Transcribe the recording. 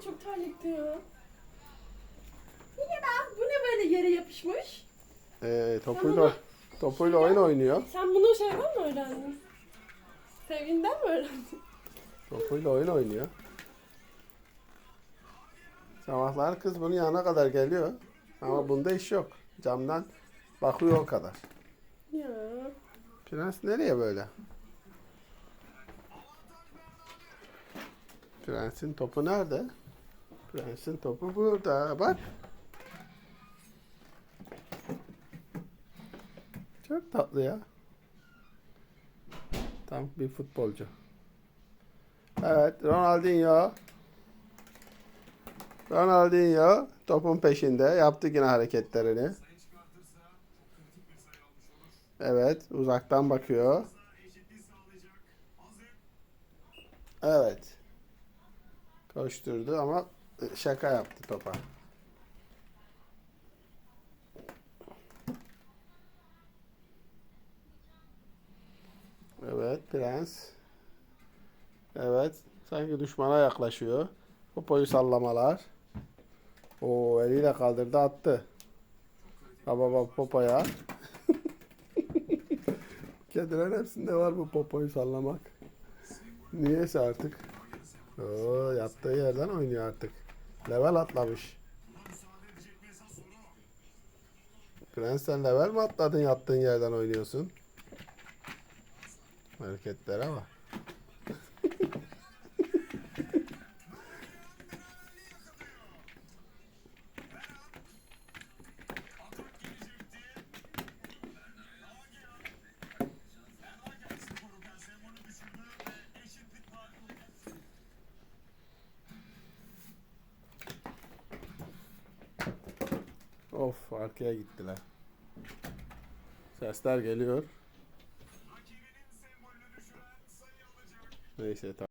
Ay çok terlikti ya. Yine bak bu ne böyle yere yapışmış? Ee, topuyla, topuyla oyun oynuyor. Sen bunu şeyden mi öğrendin? Sevginden mi öğrendin? Topuyla oyun oynuyor. Sabahlar kız bunun yanına kadar geliyor. Ama bunda iş yok. Camdan bakıyor o kadar. Ya. Prens nereye böyle? Prensin topu nerede? Prensin topu burada. Bak. Çok tatlı ya. Tam bir futbolcu. Evet, Ronaldinho. Ronaldinho topun peşinde. Yaptı yine hareketlerini. Evet, uzaktan bakıyor. Evet. Koşturdu ama şaka yaptı topa. Evet, prens. Evet, sanki düşmana yaklaşıyor. Popoyu sallamalar. O eliyle kaldırdı attı. Baba baba popoya. Kedilerin hepsinde var bu popoyu sallamak. Niyeyse artık. Oo, yattığı yerden oynuyor artık. Level atlamış. Prens sen level mi atladın yattığın yerden oynuyorsun? Hareketlere bak. Of arkaya gittiler. Sesler geliyor. Neyse tamam.